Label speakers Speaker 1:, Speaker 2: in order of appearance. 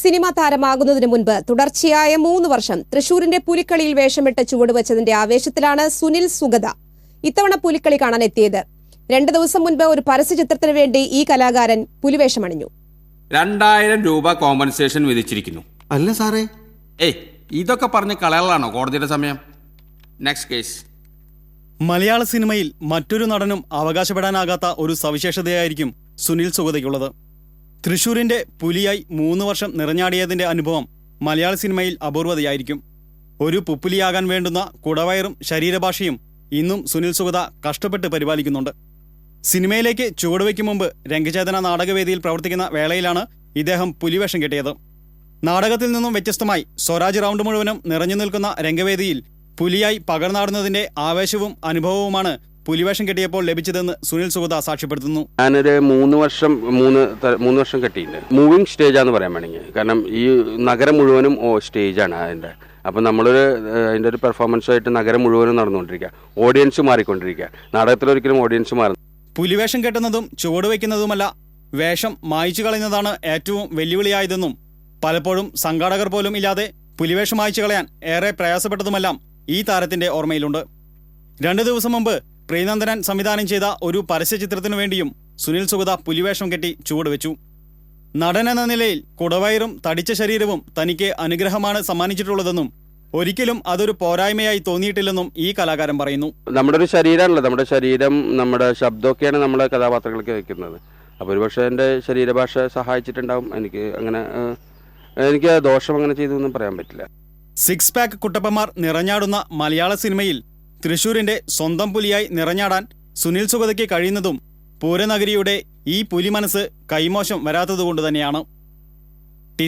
Speaker 1: Cinema താരമാകുന്നതിന് മുൻപ് തുടർച്ചയായ മൂന്ന് വർഷം തൃശൂരിന്റെ പുലിക്കളിയിൽ വേഷമിട്ട് ചുവടുവച്ചതിന്റെ ആവേശത്തിലാണ് സുനിൽ സുഗത ഇത്തവണ പുലിക്കളി കാണാൻ എത്തിയത്. രണ്ടു ദിവസം മുൻപ് ഒരു പരസ്യചിത്രത്തിന് വേണ്ടി ഈ കലാകാരൻ പുലിവേഷമണിഞ്ഞു.
Speaker 2: രണ്ടായിരം രൂപ കോമ്പൻസേഷൻ വിധിച്ചിരിക്കുന്നു.
Speaker 3: അല്ല സാറേ.
Speaker 2: ഏയ് ഇതൊക്കെ പറഞ്ഞ് കളകളാണോ കോടതിയുടെ സമയം? നെക്സ്റ്റ് കേസ്
Speaker 4: മലയാള സിനിമയിൽ മറ്റൊരു നടനും അവകാശപ്പെടാനാകാത്ത ഒരു സവിശേഷതയായിരിക്കും സുനിൽ സുഗതയ്ക്കുള്ളത്. തൃശൂരിന്റെ പുലിയായി മൂന്ന് വർഷം നിറഞ്ഞാടിയതിന്റെ അനുഭവം മലയാള സിനിമയിൽ അപൂർവതയായിരിക്കും ഒരു പുപ്പുലിയാകാൻ വേണ്ടുന്ന കുടവയറും ശരീരഭാഷയും ഇന്നും സുനിൽ സുഗത കഷ്ടപ്പെട്ട് പരിപാലിക്കുന്നുണ്ട്. സിനിമയിലേക്ക് ചുവടുവയ്ക്കും മുമ്പ് രംഗചേതന നാടകവേദിയിൽ പ്രവർത്തിക്കുന്ന വേളയിലാണ് ഇദ്ദേഹം പുലിവേഷം കെട്ടിയത്. നാടകത്തിൽ നിന്നും വ്യത്യസ്തമായി സ്വരാജ് റൗണ്ട് മുഴുവനും നിറഞ്ഞു നിൽക്കുന്ന രംഗവേദിയിൽ പുലിയായി പകർന്നാടുന്നതിന്റെ ആവേശവും അനുഭവവുമാണ് പുലിവേഷം കെട്ടിയപ്പോൾ ലഭിച്ചതെന്ന് സുനിൽ സുഗത സാക്ഷ്യപ്പെടുത്തുന്നു.
Speaker 5: ഞാനൊരു മൂന്ന് വർഷം മൂന്ന് മൂന്ന് വർഷം കെട്ടിയിട്ടുണ്ട്. മൂവിങ് സ്റ്റേജാന്ന് പറയാൻ വേണമെങ്കിൽ. കാരണം ഈ നഗരം മുഴുവനും ഓ സ്റ്റേജാണ് അതിന്റെ. അപ്പം നമ്മളൊരു അതിന്റെ ഒരു പെർഫോമൻസായിട്ട് നഗരം മുഴുവനും നടന്നുകൊണ്ടിരിക്കുക. ഓഡിയൻസ് മാറിക്കൊണ്ടിരിക്കുക. നാടകത്തിലൊരിക്കലും ഓഡിയൻസ് മാറുന്നു
Speaker 4: പുലിവേഷം കെട്ടുന്നതും ചുവട് വെക്കുന്നതുമല്ല വേഷം മായ്ച്ചു കളയുന്നതാണ് ഏറ്റവും വെല്ലുവിളിയായതെന്നും പലപ്പോഴും സംഘാടകർ പോലും ഇല്ലാതെ പുലിവേഷം മായ്ച്ചു കളയാൻ ഏറെ പ്രയാസപ്പെട്ടതുമെല്ലാം ഈ താരത്തിന്റെ ഓർമ്മയിലുണ്ട്. രണ്ടു ദിവസം മുമ്പ് പ്രീനന്ദനൻ സംവിധാനം ചെയ്ത ഒരു പരസ്യചിത്രത്തിനു വേണ്ടിയും സുനിൽ സുഗത പുലിവേഷം കെട്ടി ചുവടുവെച്ചു നടൻ എന്ന നിലയിൽ കുടവയറും തടിച്ച ശരീരവും തനിക്ക് അനുഗ്രഹമാണ് സമ്മാനിച്ചിട്ടുള്ളതെന്നും ഒരിക്കലും അതൊരു പോരായ്മയായി തോന്നിയിട്ടില്ലെന്നും ഈ കലാകാരൻ പറയുന്നു.
Speaker 5: നമ്മുടെ ഒരു ശരീരമല്ല നമ്മുടെ ശരീരം നമ്മുടെ ശബ്ദമൊക്കെയാണ് നമ്മുടെ കഥാപാത്രങ്ങൾക്ക് വയ്ക്കുന്നത് അപ്പോൾ ഒരുപക്ഷെ എന്റെ ശരീരഭാഷ സഹായിച്ചിട്ടുണ്ടാവും. എനിക്ക് അങ്ങനെ എനിക്ക് ദോഷം അങ്ങനെ ചെയ്തു പറയാൻ പറ്റില്ല.
Speaker 4: സിക്സ് പാക്ക് കുട്ടപ്പന്മാർ നിറഞ്ഞാടുന്ന മലയാള സിനിമയിൽ തൃശൂരിന്റെ സ്വന്തം പുലിയായി നിറഞ്ഞാടാൻ സുനിൽ സുഗതയ്ക്ക് കഴിയുന്നതും പൂരനഗരിയുടെ ഈ പുലി മനസ്സ് കൈമോശം വരാത്തതുകൊണ്ട് തന്നെയാണ്. ടി